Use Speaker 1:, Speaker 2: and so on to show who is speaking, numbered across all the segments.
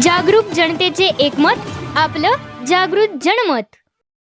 Speaker 1: जागरूक जनतेचे एकमत आपलं जागृत जनमत.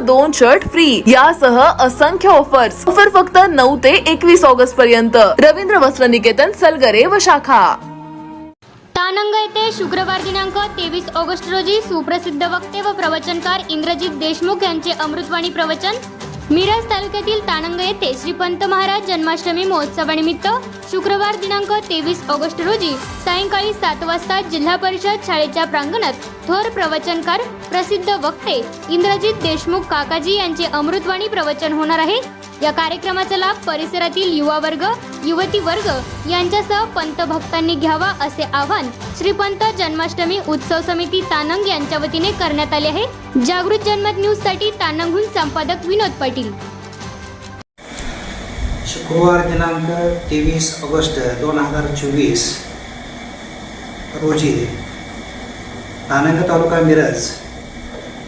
Speaker 2: दोन शर्ट फ्री यासह असंख्य ऑफर्स ऑफर फक्त नऊ ते एकवीस ऑगस्ट पर्यंत. रवींद्र वस्त्र निकेतन सलगरे व शाखा.
Speaker 1: तानंग येथे शुक्रवार दिनांक तेवीस ऑगस्ट रोजी सुप्रसिद्ध वक्ते व प्रवचनकार इंद्रजित देशमुख यांचे अमृतवाणी प्रवचन मिरज तालुक्यातील तानंग येथे श्रीपंत महाराज जन्माष्टमी महोत्सवानिमित्त शुक्रवार दिनांक तेवीस ऑगस्ट रोजी सायंकाळी सात वाजता जिल्हा परिषद शाळेच्या प्रांगणात थोर प्रवचनकार प्रसिद्ध वक्ते इंद्रजित देशमुख काकाजी यांचे अमृतवाणी प्रवचन होणार आहे. या कार्यक्रमाचा लाभ परिसरातील युवा वर्ग युवती वर्ग यांच्यासह पंत भक्तांनी घ्यावा असे आवाहन श्रीपंत जन्माष्टमी उत्सव समिती तानंग यांच्या वतीने करण्यात आले आहे. जागृत जनमत न्यूजसाठी तानंगहून संपादक विनोद पाटील.
Speaker 3: शुक्रवार दिनांक तेवीस ऑगस्ट दोन हजार चोवीस रोजी तानंग तालुका मिरज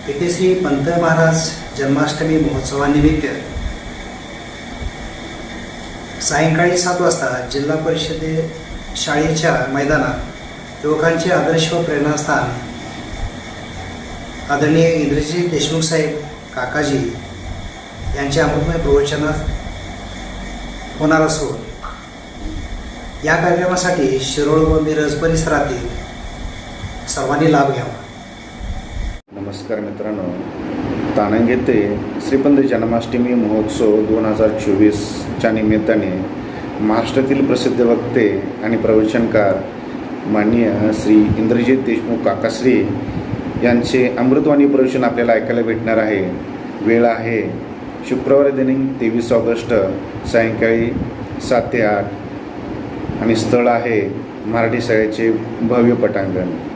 Speaker 3: येथे श्री पंत महाराज जन्माष्टमी महोत्सवानिमित्त सायंकाळी सात वाजता जिल्हा परिषदे शाळेच्या मैदानात युवकांचे आदर्श व प्रेरणास्थान आदरणीय इंद्रजी देशमुख साहेब काकाजी यांच्या अमृतमय प्रवचनात होणार असून या कार्यक्रमासाठी शिरोळ व मिरज परिसरातील सर्वांनी लाभ घ्यावा.
Speaker 4: नमस्कार मित्रांनो. ताणंग येथे श्रीपंत जन्माष्टमी महोत्सव दोन हजार चोवीसच्या निमित्ताने महाराष्ट्रातील प्रसिद्ध वक्ते आणि प्रवचनकार माननीय श्री इंद्रजित देशमुख काकाश्री यांचे अमृतवाणी प्रवचन आपल्याला ऐकायला भेटणार आहे. वेळ आहे शुक्रवारी दिनांक तेवीस ऑगस्ट सायंकाळी सात ते आठ. आणि स्थळ आहे मराठी शाळेचे भव्य पटांगण.